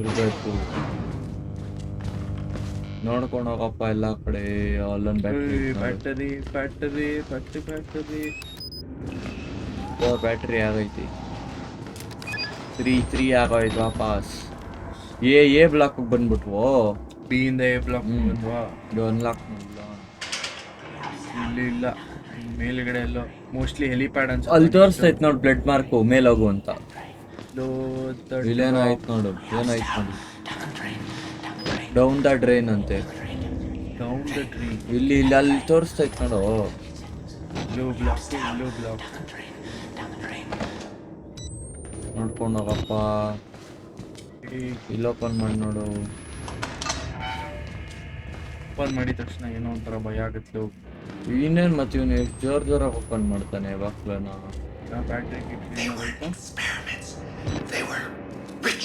ಇರಬೇಕು ನೋಡ್ಕೊಂಡು ಹೋಗಪ್ಪ ಎಲ್ಲ ಕಡೆ ಅಲ್ಲೊಂದು battery battery battery battery battery battery ಆಗೈತಿ. ತ್ರೀ ತ್ರೀ ಆಗೋಯ್ತು ವಾಪಸ್. ಏ ಎ ಬ್ಲಾಕ್ ಬಂದ್ಬಿಟ್ವು? ಬಿ ಇಂದ ಎ ಬ್ಲಾಕ್. ಬಂದ್ವಾ? ಅನ್ಲಾಕ್ ಇಲ್ಲಿ ಇಲ್ಲ. ಮೇಲ್ಗಡೆ ಎಲ್ಲೋ ಮೋಸ್ಟ್ಲಿ ಹೆಲಿಪ್ಯಾಡ್ ಅಂತ ಅಲ್ಲಿ ತೋರಿಸ್ತೈತೆ ನೋಡಿ ಬ್ಲಡ್ ಮಾರ್ಕು ಮೇಲೋಗು ಅಂತ. ಇಲ್ಲೇನಾಯ್ತು ನೋಡು ಏನಾಯ್ತು ನೋಡಿ. ಡೌನ್ ದ ಡ್ರೈನ್ ಅಂತೆ. ಡೌನ್ ದ ಟ್ರೀ ಇಲ್ಲಿ ಇಲ್ಲಿ ಅಲ್ಲಿ ತೋರಿಸ್ತೈತ್ ನೋಡು. ಬ್ಲೂ ಬ್ಲಾಕ್ ಬ್ಲೂ ಬ್ಲಾಕ್ ನೋಡ್ಕೊಂಡು ಹೋಗಪ್ಪ ಇಲ್ಲಿ ಓಪನ್ ಮಾಡಿ ನೋಡು. ಓಪನ್ ಮಾಡಿದ ತಕ್ಷಣ ಏನೋ ಒಂಥರ ಭಯ ಆಗುತ್ತೆ. ಇನ್ನೇನು ಮತ್ತೆ ಇವನು ಜೋರ್ ಜೋರಾಗಿ ಓಪನ್ ಮಾಡ್ತಾನೆ ಬಾಕ್ಲನ ಬ್ಯಾಟ್ರಿ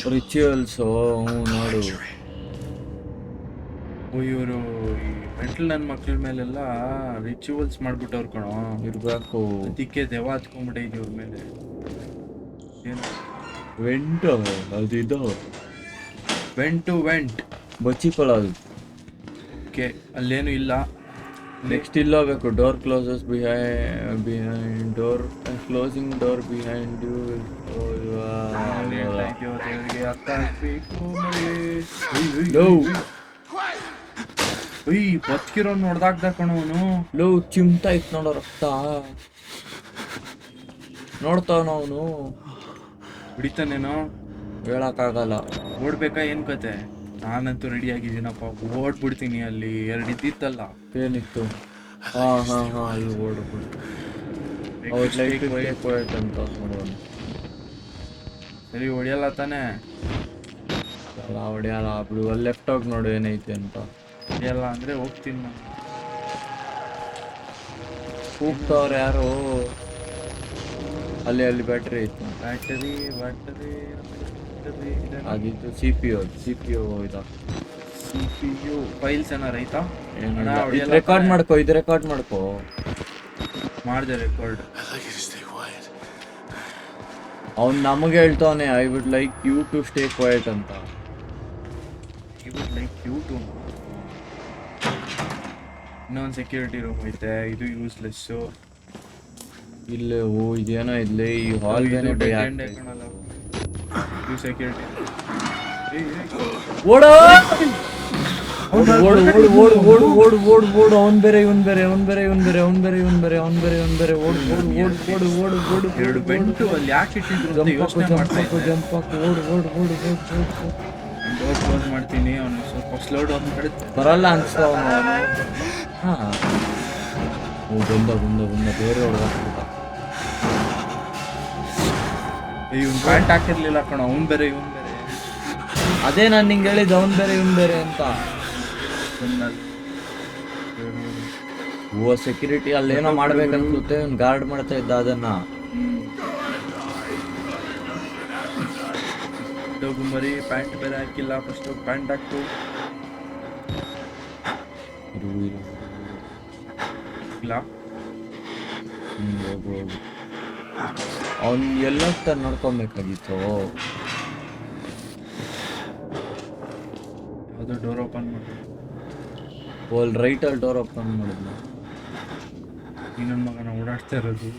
ರಿಚುವಲ್ಸು ನೋಡು. ಇವರು ಈ ಮೆಂಟಲ್ ನನ್ನ ಮಕ್ಳ ಮೇಲೆಲ್ಲ ರಿಚುವಲ್ಸ್ ಮಾಡ್ಬಿಟ್ಟವ್ರು ಕಣೋ. ಇರ್ಬೇಕು ಅದಕ್ಕೆ ದೆವ ಹತ್ಕೊಂಡ್ಬಿಟ್ಟೈತಿ ಇವ್ರ ಮೇಲೆ. ಏನು? ವೆಂಟ್ ಅದು ಇದು. ವೆಂಟ್ ಟು ವೆಂಟ್ ಬಚ್ಚಿಕೊಳ್ಳೋದು. ಓಕೆ ಅಲ್ಲೇನು ಇಲ್ಲ. Next love door closes behind behind door closing door behind you oh yes thank you ಟೆಲ್ಗೆ at ಆನ್ಕ್ ವೀ ನೋ ಅವನು. ಲವ್ ಚಿಂತಾ ಇತ್ತು ನೋಡರತಾ ನೋಡತನ ಅವನು. ಬಿಡಿತನೆನೋ ಹೇಳಕಾಗಲ್ಲ ಓಡಬೇಕಾ ಏನು ಕಥೆ ನಾನಂತೂ ರೆಡಿ ಆಗಿದ್ದೀನಪ್ಪ. ಓಡ್ಬಿಡ್ತೀನಿ ಅಲ್ಲಿ. ಎರಡು ಇದ್ದಿತ್ತಲ್ಲ. ಏನಿತ್ತು? ಹಾ ಹಾ ಹಾ ಅಲ್ಲಿ ಅಂತ ನೋಡೋನು ಸರಿ ಹೊಡಿಯಲ್ಲ ತಾನೇ? ಅಲ್ಲ ಹೊಡಿಯಲ್ಲ ಬಿಡು ಅಲ್ಲಿ ಲೆಫ್ಟ್ ಹೋಗಿ ನೋಡು ಏನೈತೆ ಅಂತ. ಹೊಡಿಯಲ್ಲ ಅಂದ್ರೆ ಹೋಗ್ತೀನಿ ನಾನು. ಕೂಗ್ತವ್ರು ಯಾರು? ಅಲ್ಲಿ ಅಲ್ಲಿ ಬ್ಯಾಟ್ರಿ ಐತೆ. Battery battery ಅದಿತ್ತು C P U C P U ಇದು. ಸಿ ಪಿ ಯು ಫೈಲ್ಸ್ ಏನಾರ ಐತಾ? ಏನು ರೆಕಾರ್ಡ್ ಮಾಡ್ಕೋ ಇದು ರೆಕಾರ್ಡ್ ಮಾಡ್ಕೋ. ಮಾಡಿದೆ ರೆಕಾರ್ಡ್. ಅವ್ನು ನಮಗೆ ಹೇಳ್ತಾವನೆ I would like you to stay quiet ಅಂತ. ಇದು ಲೈಕ್ ಕ್ಯೂಟು ಇನ್ನೊಂದು ಸೆಕ್ಯೂರಿಟಿ ರೂಮ್ ಐತೆ ಇದು ಯೂಸ್ಲೆಸ್ಸು ಇಲ್ಲೇ ಓ ಇದೇನೋ ಇಲ್ಲೇ ಈ ಹಾಲ್ಗೆನೆ ಭಯ ಯು ಸೆಕ್ಯೂರಿಟಿ ಓಡು ಓಡು ಓಡು ಓಡು ಓಡು ಬೇರೆ ಬೇರೆ ಬೇರೆ ಬೇರೆ ಬೇರೆ ಬೇರೆ ಬೇರೆ ಬೇರೆ ಓಡು ಓಡು ಓಡು ಓಡು ಅಲ್ಲಿ ಮಾಡ್ತೀನಿ ಅವನು ಸ್ವಲ್ಪ ಸ್ಲೋ ಬರಲ್ಲ ಅನ್ಸ್ತಾವ್ ಹಾ ಬಂದ ಬಂದ ಬೇರೆ ಹೊಡ್ದ ಇವ್ನು ಪ್ಯಾಂಟ್ ಹಾಕಿರ್ಲಿಲ್ಲ ಕಣ ಅವ್ನು ಬೇರೆ ಇವ್ನು ಬೇರೆ. ಅದೇ ನಾನು ನಿಂಗೆ ಹೇಳಿದ್ದು ಅವ್ನು ಬೇರೆ ಇವನ್ ಬೇರೆ ಅಂತ. ಓ ಸೆಕ್ಯೂರಿಟಿ ಅಲ್ಲೇನೋ ಮಾಡ್ಬೇಕನ್ಸುತ್ತೆ ಇವ್ನು ಗಾರ್ಡ್ ಮಾಡ್ತಾ ಇದ್ದ ಅದನ್ನ. ಡೋಗು ಮರಿ ಪ್ಯಾಂಟ್ ಬೇರೆ ಹಾಕಿಲ್ಲ ಫಸ್ಟ್ ಪ್ಯಾಂಟ್ ಹಾಕ್ತು ಇಲ್ಲ. ಹ್ಮ್, ಹೋಗು ಹೋಗು. ಅವ್ನು ಎಲ್ಲ ನೋಡ್ಕೊಬೇಕಾಗಿತ್ತು. ಅದು ಡೋರ್ ಓಪನ್ ಮಾಡಿ ಓಲ್ ರೈಟ್ ಅಲ್ಲಿ ಡೋರ್ ಓಪನ್ ಮಾಡಿದ್ನ. ಇನ್ನೊಂದು ಮಗನ ಓಡಾಡ್ತಾ ಇರೋದು.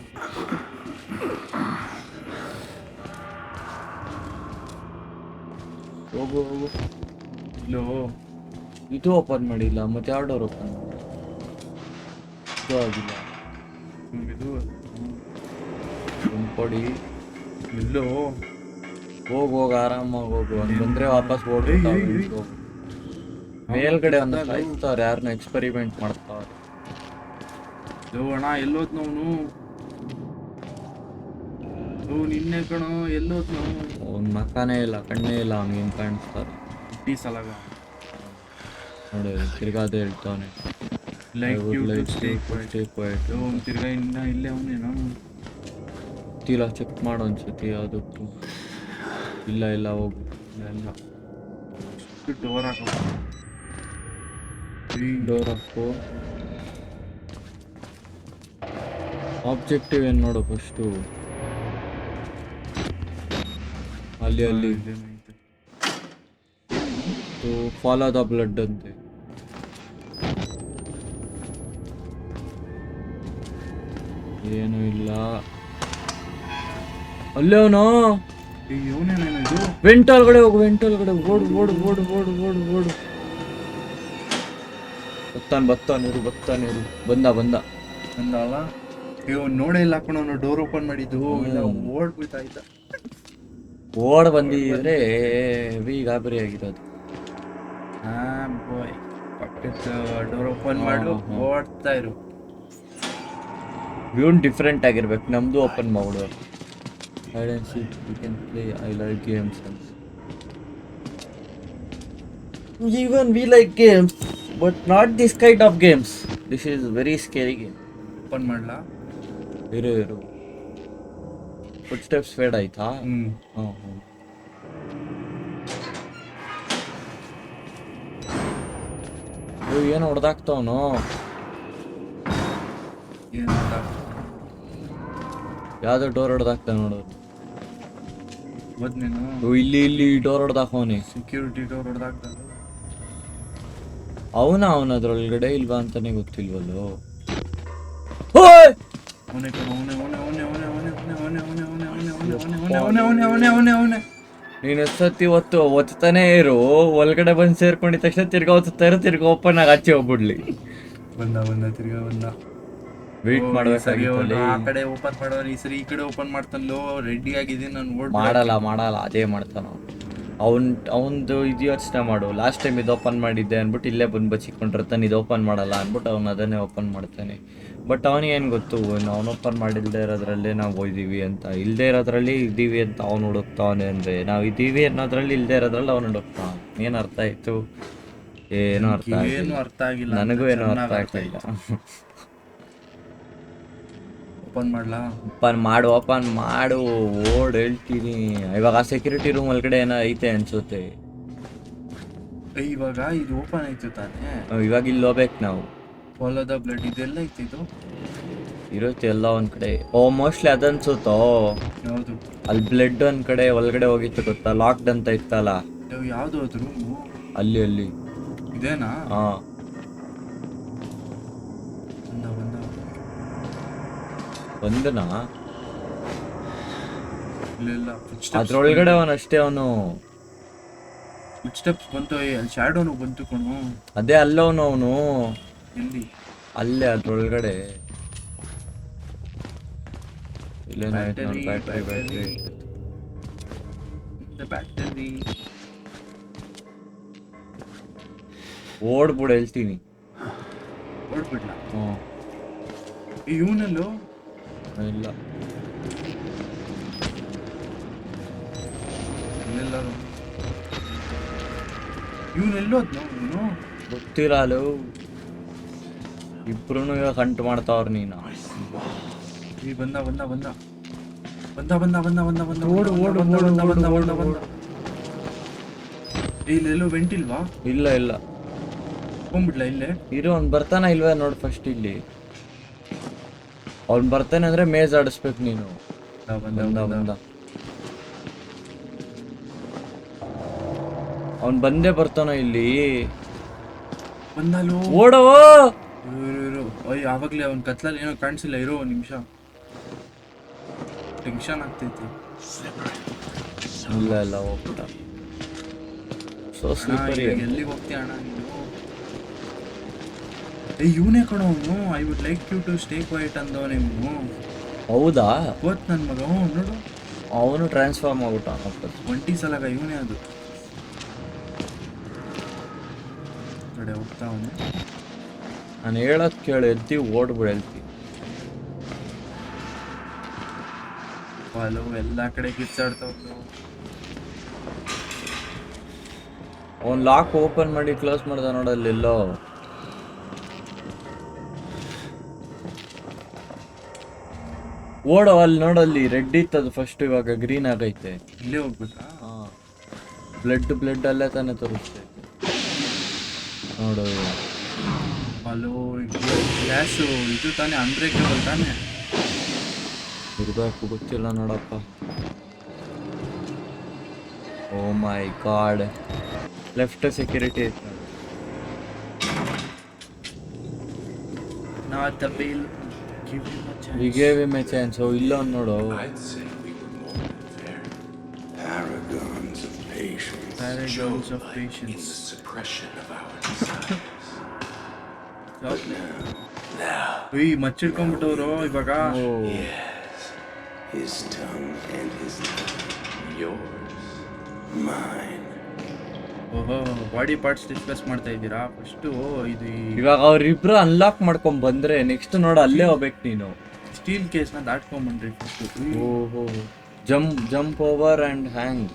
ಹೋಗು ಹೋಗು. ಇಲ್ಲೋ. ಇದು ಓಪನ್ ಮಾಡಿಲ್ಲ ಮತ್ತೆ ಯಾವ ಡೋರ್ ಓಪನ್ ಇದು ಆಗಿಲ್ಲ. ಇದು. ಕೊಡಿ. ಎಲ್ಲೋ ಹೋಗ್ ಹೋಗಿ ಆರಾಮಾಗಿ ಹೋಗು. ಹಂಗ್ ಬಂದ್ರೆ ವಾಪಸ್ ಏಯ್. ಮೇಲ್ಗಡೆ ಒಂದು ಸಾಯಿಸ್ತಾರೆ ಯಾರನ್ನ ಎಕ್ಸ್ಪೆರಿಮೆಂಟ್ ಮಾಡ್ತಾರೆ ಅಣ್ಣ ಎಲ್ಲೋತ್ ಲೋ ನಿನ್ನೆ ಕಣ ಎಲ್ಲೋತ್ ನಾವು ಅವ್ನ ಮಕ್ಕನೇ ಇಲ್ಲ ಕಣ್ಣೇ ಇಲ್ಲ ಅವ್ನಿಗೇನು ಕಾಣಿಸ್ತಾರೆ ಹುಟ್ಟಿ ಸಲಾಗ. ನೋಡಿ ತಿರ್ಗಾದೆ ಹೇಳ್ತಾನೆ like you stay stay quiet low ಅವ್ನು ತಿರ್ಗಾ ಇನ್ನ ಇಲ್ಲೇ ಅವನೇನೋ? ತೀಲ ಚೆಕ್ ಮಾಡು ಅನ್ಸುತ್ತೆ ಯಾವುದಕ್ಕೂ ಇಲ್ಲ ಇಲ್ಲ ಹೋಗು. ಇಲ್ಲ ಡೋರ್ ಹಾಕೋ. ಡೋರ್ ಹಾಕು. ಆಬ್ಜೆಕ್ಟಿವ್ ಏನು ನೋಡು ಫಸ್ಟು ಅಲ್ಲಿ ಅಲ್ಲಿ. ಫಾಲೋ ದ ಬ್ಲಡ್ ಅಂತೆ. ಏನೂ ಇಲ್ಲ. ಅಲ್ಲೇ ಅವನು? ವೆಂಟ್ ಒಳಗಡೆ ಹೋಗು ವೆಂಟ್ ಒಳಗಡೆ ಓಡು ಓಡು ಓಡು ಓಡು ಓಡು ಓಡು. ಬತ್ತಾನ ಬತ್ತಾನ ಇರು ಬತ್ತಾನ ಇರು. ಬಂದ ಬಂದ. ಅಂದಲ್ಲ ಇವ್ ನೋಡೇ ಇಲ್ಲ ಹಾಕೊಂಡು ಡೋರ್ ಓಪನ್ ಮಾಡಿದ್ದು. ಇಲ್ಲ ಓಡ್ಬಿಡ್ತಾ ಇದ್ದ. ಓಡ್ ಬಂದಿದ್ರೆ ಹೆವಿ ಗಾಬರಿ ಆಗಿರೋದು. ಹಾ ಬಾಯ್ ಪಕ್ಕದ ಡೋರ್ ಓಪನ್ ಮಾಡು. ಓಡ್ತಾ ಇರು. ಇವ್ನು ಡಿಫ್ರೆಂಟ್ ಆಗಿರ್ಬೇಕು. ನಮ್ದು ಓಪನ್ ಮಾಡು. hide and seek we can play i like games even we like games but not this kind of games this is very scary game open madla ಇರು ಇರು ಫುಟ್ ಸ್ಟೆಪ್ಸ್ ಫೇಡ್ ಆಯ್ತಾ ಹ್ಮ್ ಹ್ಞೂ ಹ್ಞೂ ಇವು ಏನು ಹೊಡೆದಾಕ್ತವನು ಯಾವುದೋ ಡೋರ್ ಹೊಡೆದಾಕ್ತಾನೆ ನೋಡೋದು ಹೋದ್ ನೀನು ಇಲ್ಲಿ ಇಲ್ಲಿ ಡೋರ್ ಹೊಡೆದಾಕವನೆ ಸೆಕ್ಯೂರಿಟಿ ಡೋರ್ ಹೊಡೆದಾಕ್ದ ಅವನ ಅವನ ಅದ್ರೊಳಗಡೆ ಇಲ್ವಾ ಅಂತಾನೆ ಗೊತ್ತಿಲ್ವಲ್ಲೋ ನೀನ್ ಎಷ್ಟೊತ್ತಿ ಒತ್ತು ಒತ್ತಾನೆ ಇರು ಒಳಗಡೆ ಬಂದು ಸೇರ್ಕೊಂಡಿದ ತಕ್ಷಣ ತಿರ್ಗಾ ಒತ್ತಾರ ತಿರ್ಗಾ ಓಪನ್ ಆಗಿ ಆಚೆ ಹೋಗ್ಬಿಡ್ಲಿ ಬಂದ ಬಂದ ತಿರ್ಗಾ ಬಂದ ವೇಟ್ ಮಾಡಬೇಕಾಗಿತ್ತು ಆ ಕಡೆ ಓಪನ್ ಮಾಡೋರು ಈ ಸರಿ ಈ ಕಡೆ ಓಪನ್ ಮಾಡ್ತಾನಲ್ಲೋ ರೆಡಿ ಆಗಿದ್ದೀನಿ ನಾನು ಓಡ್ ಮಾಡಲ್ಲ ಮಾಡಲ್ಲ ಅದೇ ಮಾಡ್ತಾನ ಅವನ್. ಅವನದು ಇದು ಯೋಚನೆ ಮಾಡು. ಲಾಸ್ಟ್ ಟೈಮ್ ಇದು ಓಪನ್ ಮಾಡಿದ್ದೆ ಅಂದ್ಬಿಟ್ಟು ಇಲ್ಲೇ ಬಂದು ಬಚ್ಚಿಕೊಂಡಿರ್ತಾನೆ ಇದು ಓಪನ್ ಮಾಡಲ್ಲ ಅಂದ್ಬಿಟ್ಟು ಅವ್ನು ಅದನ್ನೇ ಓಪನ್ ಮಾಡ್ತಾನೆ. ಬಟ್ ಅವನಿಗೇನು ಏನು ಗೊತ್ತು ಅವ್ನು ಓಪನ್ ಮಾಡಿಲ್ಲದೆ ಇರೋದ್ರಲ್ಲೇ ನಾವು ಹೋಯ್ದೀವಿ ಅಂತ. ಇಲ್ಲದೆ ಇರೋದ್ರಲ್ಲಿ ಇದ್ದೀವಿ ಅಂತ ಅವ್ನು ಹುಡುಕ್ತಾವನೆ ಅಂದರೆ ನಾವು ಇದ್ದೀವಿ ಅನ್ನೋದ್ರಲ್ಲಿ ಇಲ್ಲದೆ ಇರೋದ್ರಲ್ಲಿ ಅವ್ನು ಹುಡುಕ್ತಾವ. ಏನು ಅರ್ಥ ಆಯ್ತು? ಏನೂ ಅರ್ಥ ಏನು ಆಗಿಲ್ಲ. ಅರ್ಥ ಆಗಿಲ್ಲ ನನಗೂ ಏನೂ ಅರ್ಥ ಆಗ್ತಿಲ್ಲ ಓಪನ್ ಮಾಡ್ಲಾ? ಓಪನ್ ಮಾಡು ಓಪನ್ ಮಾಡು ಓಡ್ ಹೇಳ್ತೀನಿ. ಇವಾಗ ಸೆಕ್ಯೂರಿಟಿ ರೂಮ್ ಒಳಗಡೆ ಏನೋ ಐತೆ ಅನ್ಸುತ್ತೆ. ಇವಾಗ ಇದು ಓಪನ್ ಆಯ್ತು ತಾನೇ? ಇವಾಗ ಇಲ್ಲಿ ಹೋಗ್ಬೇಕು ನಾವು. ಹೊಲದ ಬ್ಲಡ್ ಇದೆಲ್ಲ ಐತೆ ಇದು? ಇರುತ್ತೆ ಎಲ್ಲ ಒಂದ್ ಕಡೆ. ಓ ಮೋಸ್ಟ್ಲಿ ಅದನ್ಸುತ್ತೋ? ಯಾವುದು? ಅಲ್ಲಿ ಬ್ಲಡ್ ಒಂದ್ ಕಡೆ ಒಳಗಡೆ ಹೋಗಿತ್ತು ಗೊತ್ತಾ? ಲಾಕ್ಡ್ ಅಂತ ಇತ್ತಲ್ಲ? ಯಾವ್ದು ಅದು ರೂಮು ಅಲ್ಲಿ ಅಲ್ಲಿ. ಇದೇನಾ? ಹಾ ಬಂದ ಬಂದ ಬಂದನಾ ಇಲ್ಲ ಅದ್ರೊಳಗಡೆ ಅವನು ಅಷ್ಟೇ ಅವನು ಫುಡ್ ಸ್ಟೆಪ್ಸ್ ಬಂತು ಅಲ್ಲಿ ಶಾಡೋನು ಬಂತು ಕಣು. ಅದೇ ಅಲ್ಲವನು ಅವನು. ಎಲ್ಲಿ? ಅಲ್ಲೇ ಅದ್ರೊಳಗಡೆ. ಬ್ಯಾಟ್ರಿ ಬ್ಯಾಟ್ರಿ ಬ್ಯಾಟರಿ ಓಡ್ಬಿಡು ಹೇಳ್ತೀನಿ. ಓಡ್ಬಿಡ್ಲ? ಹ್ಞೂ ಇವನಲ್ಲೋ? ಇಲ್ಲ. ಇವನೆಲ್ಲೋದ್ನ ಇವನು ಗೊತ್ತಿರಲು ಇಬ್ರು ಇವಾಗ ಕಂಟು ಮಾಡ್ತಾವ್ರ ನೀನು. ಈ ಬಂದ ಬಂದ ಬಂದ. ಬಂದ ಬಂದ ಬಂದ ಬಂದ ಬಂದ ಓಡು, ಓಡು, ಬಂದ ಓಡು, ಬಂದ ಬಂದ ಓಡು, ಬಂದ ಇಲ್ಲೆಲ್ಲೋ ವೆಂಟಿಲ್ವಾ ಇಲ್ಲ ಇಲ್ಲ. ಹೋಗ್ಬಿಡ್ಲ ಇಲ್ಲೇ? ಇರೋ ಅವ್ನು ಬರ್ತಾನ ಇಲ್ವೇ ನೋಡು ಫಸ್ಟ್ ಇಲ್ಲಿ. ಅವ್ನು ಬರ್ತಾನೆ ಅಂದ್ರೆ ಮೇಜ್ ಆಡಿಸ್ಬೇಕು ನೀನು. ಬಂದ ಬಂದ ಅವ್ನು ಬಂದೇ ಬರ್ತಾನ ಇಲ್ಲಿ. ಬಂದಲ್ಲೋ? ಓಡೋ ಇರು ಅಯ್ಯ ಆವಾಗ್ಲೇ ಅವ್ನ ಕತ್ಲಲ್ಲಿ ಏನೋ ಕಾಣಿಸಿಲ್ಲ. ಇರೋ ಒಂದು ನಿಮಿಷ. ಟೆನ್ಷನ್ ಆಗ್ತೈತಿ. ಇಲ್ಲ ಇಲ್ಲ ಹೋಗ್ಬಿಟ್ಟ. ಸೊ ಸ್ಲೀಪರ್ ಎಲ್ಲಿಗೆ ಹೋಗ್ತೀಯ ಅಣ್ಣ ಇವನೇ ಕಣವನು I would like you to stay quiet ಅಂದವನೇ ಇವನು ಹೌದಾ? ಗೊತ್ತು ನನ್ನ ಮಗ. ಹ್ಞೂ ನೋಡು. ಅವನು ಟ್ರಾನ್ಸ್ಫಾರ್ಮ್ ಆಗ್ಬಿಟ್ಟ ಒಂಟಿ ಸಲಗ ಇವನೇ ಅದು. ಕಡೆ ಹೋಗ್ತಾ ಅವನು. ನಾನು ಹೇಳೋದು ಕೇಳಿ ಎದ್ದಿ ಓಡ್ಬಿಡು ಹೇಳ್ತಿ ಹಲವು ಎಲ್ಲ ಕಡೆ ಕಿಚ್ಚಾಡ್ತಾವ್ರು ಅವ್ನು. ಲಾಕ್ ಓಪನ್ ಮಾಡಿ ಕ್ಲೋಸ್ ಮಾಡ್ದ ನೋಡಲ್ಲೆಲ್ಲೋ ಓಡೋ ಅಲ್ಲಿ ನೋಡಲ್ಲಿ ರೆಡ್ ಇತ್ತು ಅದು ಫಸ್ಟ್ ಇವಾಗ ಗ್ರೀನ್ ಆಗೈತೆ. ಇಲ್ಲೇ ಹೋಗ್ಬೇಕಾ ಬ್ಲಡ್ ಬ್ಲಡ್ ಅಲ್ಲೇ ತಾನೇ ತೋರಿಸ್ತೈತೆ ನೋಡು. ಅಲೋ ಗ್ಯಾಸು ಇದು ತಾನೇ ಅನ್ಬ್ರೇಕಬಲ್ ತಾನೇ? ಇರ್ಬೇಕು ಗೊತ್ತಿಲ್ಲ ನೋಡಪ್ಪ. Oh my god left security ನಾ not the bill Give you uh We gave him a chance. So ಇಲ್ಲೊಂದು ನೋಡು I'd say we were more than fair. Paragons of patience. Paragons showed of light patience. In the suppression of our desires. now, ಏಯ್ ಮಚ್ಚಿಡ್ಕೊಂಡ್ಬಿಟ್ಟವ್ರು ಇವಾಗ ಓ yes, his tongue and his lips, yours, mine. ಓಹೋ body parts discuss ಮಾಡ್ತಾ ಇದ್ದೀರಾ? First ಇದು ಇವಾಗ ಅವ್ರಿಬ್ರು unlock ಮಾಡ್ಕೊಂಡ್ ಬಂದ್ರೆ ನೆಕ್ಸ್ಟ್ ನೋಡ ಅಲ್ಲೇ ಹೋಗ್ಬೇಕು ನೀನು. ಸ್ಟೀಲ್ ಕೇಸ್ನ ದಾಟ್ಕೊಂಬಂದ್ರಿ ಫಸ್ಟ್ ಓಹೋ jump jump over and hang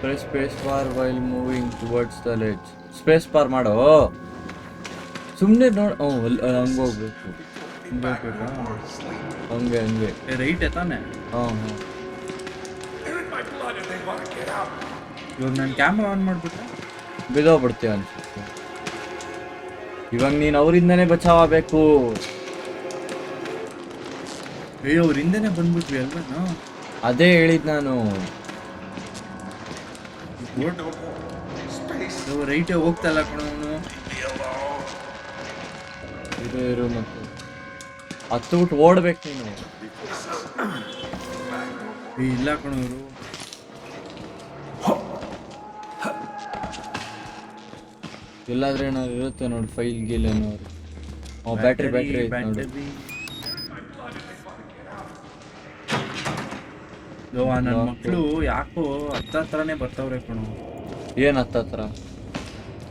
press space bar while moving towards the ledge space bar ಮಾಡೋ. ಸುಮ್ಮನೆ ನೋಡ್ ಹಂಗೆ ಹೋಗ್ಬೇಕು. ಹಂಗೆ ಹಂಗೆ ರೈಟ್ ತಾನೆ? ಹಾಂ ಹಾಂ. ಇವಾಗ ನಾನು ಕ್ಯಾಮ್ರಾ ಆನ್ ಮಾಡ್ಬಿಟ್ರೆ ಬಿದೋಗ್ಬಿಡ್ತೀವಿ ಅನ್ಸುತ್ತೆ. ಇವಾಗ ನೀನು ಅವರಿಂದನೇ ಬಚಾವಬೇಕು ಅಯ್ಯೋ ಅವರಿಂದನೇ ಬಂದ್ಬಿಟ್ವಿ ಅಲ್ವಾ ಅದೇ ಹೇಳಿದ್ ನಾನು. ರೈಟೇ ಹೋಗ್ತಾ ಇಲ್ಲ ಕಣವನು. ಇರು ಇರು ಮತ್ತೆ. ಹತ್ತು ಬಿಟ್ಟು ಓಡ್ಬೇಕು ನೀನು. ಇಲ್ಲ ಕಣವರು ಎಲ್ಲಾದ್ರೆ ಏನಾದ್ರು ಇರುತ್ತೆ ನೋಡಿ ಫೈಲ್ ಗೀಲ್ ಏನಾದ್ರು ಹ್ಞೂ ಬ್ಯಾಟ್ರಿ ಬ್ಯಾಟ್ರಿ ಐತೆ ನೋಡಿ. ನನ್ನ ಮಕ್ಕಳು ಯಾಕೋ? ಹತ್ತ ಹತ್ರನೇ ಬರ್ತಾವ್ರೆ ಕಣು. ಏನು ಹತ್ತತ್ರ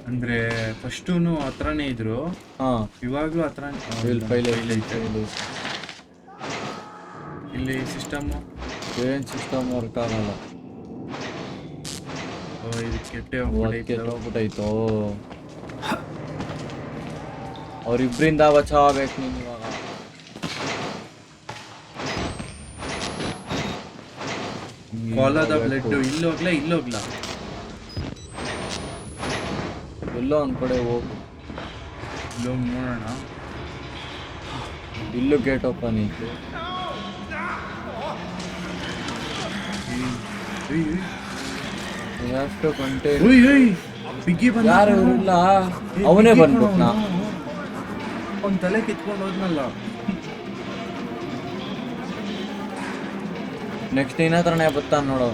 ಅಂದ್ರೆ ಫಸ್ಟೂನು ಹತ್ರನೇ ಇದ್ರು. ಹಾಂ. ಇವಾಗ್ಲೂ ಹತ್ರನೇ ಇಲ್ಲಿ ಫೈಲ್ ಐತೆ. ಇದು ಇಲ್ಲಿ ಸಿಸ್ಟಮ್ ಏನು ಸಿಸ್ಟಮ್ ವರ್ಕ್ ಆಗಲ್ಲ. ಇದು ಕೆಟ್ಟೆ ಹೋಗ್ಬಿಟ್ಟೈತೋ ಅವ್ರಿಬ್ರಿಂದ ಬಚಾವಬೇಕು ನೀನು ಇವಾಗ. ಕಾಲದ ಬ್ಲಡ್ ಇಲ್ಲಿ ಹೋಗ್ಲಾ ಇಲ್ಲಿ ಹೋಗ್ಲಾ ಎಲ್ಲೋ ಒಂದ್ ಕಡೆ ಹೋಗು. ನೋಡೋಣ. ಇಲ್ಲೂ ಗೇಟ್ ಓಪನ್ ಐತೆ ಅಷ್ಟು ಗಂಟೆ ಯಾರು ಇಲ್ಲ. ಅವನೇ ಬಂದ್ಬಿಟ್ನಾ? ಅವ್ನ ತಲೆ ಕಿತ್ಕೊಂಡು ಹೋದ್ನಲ್ಲ. ನೆಕ್ಸ್ಟ್ ನಿನ್ನ ಹತ್ರನೇ ಬರ್ತಾನ ನೋಡು.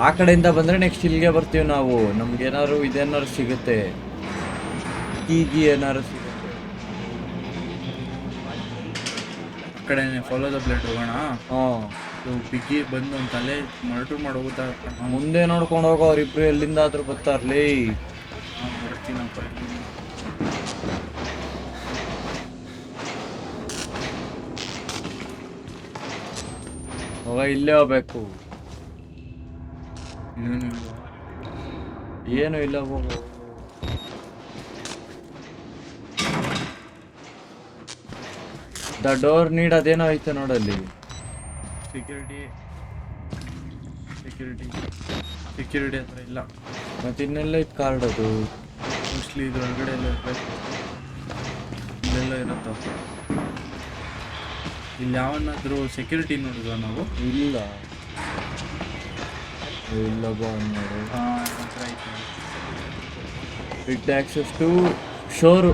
ಆ ಕಡೆಯಿಂದ ಬಂದ್ರೆ ನೆಕ್ಸ್ಟ್ ಇಲ್ಲಿಗೆ ಬರ್ತೀವಿ ನಾವು. ನಮ್ಗೆ ಏನಾದ್ರು ಇದೇನಾದ್ರು ಸಿಗುತ್ತೆ. ಈಗಿ ಏನಾದ್ರು ಸಿಗುತ್ತೆ. ಆ ಕಡೆನೆ ಫಾಲೋ ದ ಬ್ಲಡ್ ಹೋಗೋಣ. ಹಾಂ. ಬಿಗ್ಗಿ ಬಂದು ಒಂದು ತಲೆ ಮರಟು ಮಾಡೋಗುತ್ತಾ ಮುಂದೆ ನೋಡ್ಕೊಂಡು ಹೋಗೋ ಅವ್ರಿಬ್ರು ಎಲ್ಲಿಂದ ಆದ್ರೂ ಬರ್ತಾರ್ಲಿ. ಅವ ಇಲ್ಲೇ ಹೋಗ್ಬೇಕು ಏನು ಇಲ್ಲ ಹೋಗು ದ ಡೋರ್ ನೀಡ್ ಅದೇನೋ ಐತೆ ನೋಡಲ್ಲಿ ಸೆಕ್ಯೂರಿಟಿ ಸೆಕ್ಯೂರಿಟಿ ಸೆಕ್ಯೂರಿಟಿ ಹತ್ರ ಇಲ್ಲ. ಮತ್ತೆ ಇನ್ನೆಲ್ಲ ಇತ್ತು ಕಾರ್ಡ್ ಅದು? ಮೋಸ್ಟ್ಲಿ ಇದ್ರೊಳಗಡೆ ಎಲ್ಲ ಇರ್ಬೇಕು. ಇಲ್ಲೆಲ್ಲ ಇರುತ್ತೋ? ಇಲ್ಲಿ ಯಾವನ್ನಾದ್ರೂ ಸೆಕ್ಯೂರಿಟಿ ನೋಡಿದ್ವ ನಾವು? ಇಲ್ಲ. ಇಲ್ಲ ನೋಡು. It access to shore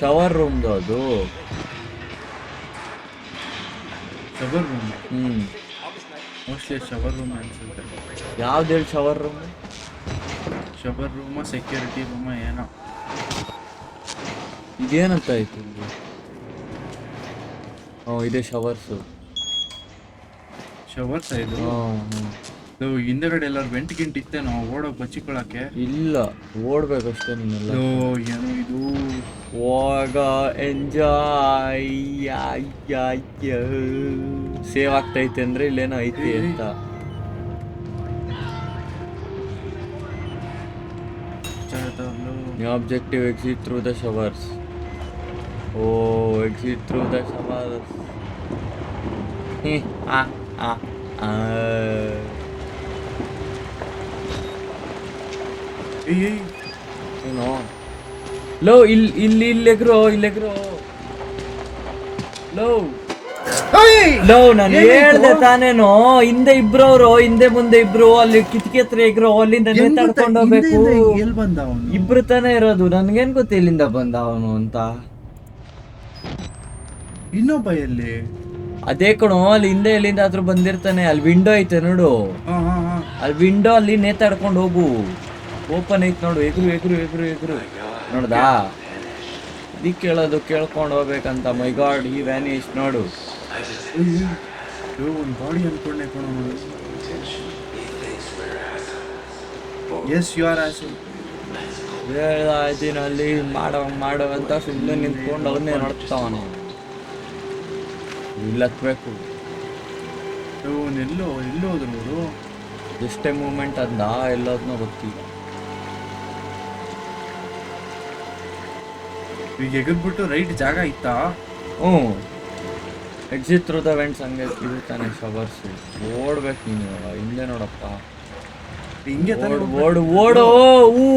shower ರೂಮ್ದು ಅದು. ಶವರ್ ರೂಮ್ ಹ್ಞೂ ಮೋಸ್ಟ್ಲಿ ಶವರ್ ರೂಮ್ ಅನ್ಸುತ್ತೆ. ಯಾವ್ದು ಹೇಳಿ shower room shower room security room ಏನೋ. ಇದೇನಂತ ಆಯ್ತು ಇದೆ ಶವರ್ಸು ಶವರ್ಸ್ ಇದು? ಇದು ಹಿಂದೆಗಡೆ ಎಲ್ಲಾರು ವೆಂಟ್ ಗಿಂಟ್ ಇತ್ತೇನೋ ಓಡೋಕ್ ಬಚ್ಚಿಕೊಳ್ಳಕ್ಕೆ? ಇಲ್ಲ ಓಡ್ಬೇಕಷ್ಟೇ ನೀನೆಲ್ಲ. ಏನೋ ಇದು? ಹೋಗ ಎಂಜಾಯ್ ಸೇವ್ ಆಗ್ತೈತೆ ಅಂದ್ರೆ ಇಲ್ಲೇನೋ ಐತಿ ಅಂತ. Objective exit through the showers oh exit through the ah, ಏಯ್ ಏಯ್ ಏನೋ ಲೋ ಇಲ್ಲಿ ಇಲ್ಲಿ ಇಲ್ಲೆಗ್ರೋ ಇಲ್ಲೆಗ್ರೋ ಲೋ ಲೋ ನಾನು ಹೇಳ್ದೆ ತಾನೇನೋ ಹಿಂದೆ ಇಬ್ರು ಅವ್ರು ಹಿಂದೆ ಮುಂದೆ ಇಬ್ರು ಅಲ್ಲಿ ಕಿಟಕಿ ಹತ್ರ ಇಬ್ರು ಅಲ್ಲಿಂದ ನೇತಾಡ್ಕೊಂಡು ಹೋಗ್ಬೇಕು. ಇಬ್ರು ತಾನೇ ಇರೋದು ನನ್ಗೇನ್ ಗೊತ್ತ ಇಲ್ಲಿಂದ ಬಂದ ಅವನು ಅಂತ. ಇನ್ನೊಬ್ಬ ಎಲ್ಲಿ? ಅದೇ ಕಣೋ ಅಲ್ಲಿ ಹಿಂದೆ ಎಲ್ಲಿಂದ ಆದ್ರೂ ಬಂದಿರ್ತಾನೆ. ಅಲ್ಲಿ ವಿಂಡೋ ಐತೆ ನೋಡು. ಹಾ ಹಾ ಹಾ. ಅಲ್ಲಿ ವಿಂಡೋ ಅಲ್ಲಿ ನೇತಾಡ್ಕೊಂಡು ಹೋಗು. ಓಪನ್ ಐತೆ ನೋಡು. ಎಗ್ರು ಎಗ್ರು ಎಗ್ರು ಎಗ್ರು. ನೋಡ್ದಾ? ಇದಕ್ಕೆ ಕೇಳೋದು ಕೇಳ್ಕೊಂಡು ಹೋಗ್ಬೇಕಂತ. ಮೈ ಗಾಡ್ ಈ ವ್ಯಾನಿಶ್ ನೋಡು. ಒಂದು ಬಾಡಿ ಅನ್ಕೊಂಡೆ ಕಣೋ ಎಸ್ ಯು ಆರ್ ಆಸ್ ಹೇಳ್ದಾಯ್ತೀನಿ ಅಲ್ಲಿ. ಮಾಡೋ ಮಾಡೋ ಅಂತ ಸುಮ್ಮನೆ ನಿಂತ್ಕೊಂಡು ಅವನ್ನೇ ನೋಡ್ತಾವನು. ಇಲ್ಲ ಹತ್ಬೇಕು ಎಲ್ಲೋ ಎಲ್ಲೋ ಹೋದ್ರು ಅವರು ಎಷ್ಟೇ ಮೂಮೆಂಟ್ ಅದ್ನ ಎಲ್ಲೋದ್ನೋ ಗೊತ್ತಿಲ್ಲ ಈಗ ಎಗದ್ಬಿಟ್ಟು ರೈಟ್ ಜಾಗ ಇತ್ತಾ? ಹ್ಞೂ. ಎಕ್ಸಿಟ್ ಥ್ರೂ ದ ವೆಂಟ್ಸ್ ಹಂಗೆ ಇದು ತಾನೆ ಶವರ್ಸ್ ಓಡ್ಬೇಕು ನೀನು ಹಿಂದೆ ನೋಡಪ್ಪ. ಹಿಂಗೆ ಓಡು ಓಡು ಓಡು ಹ್ಞೂ.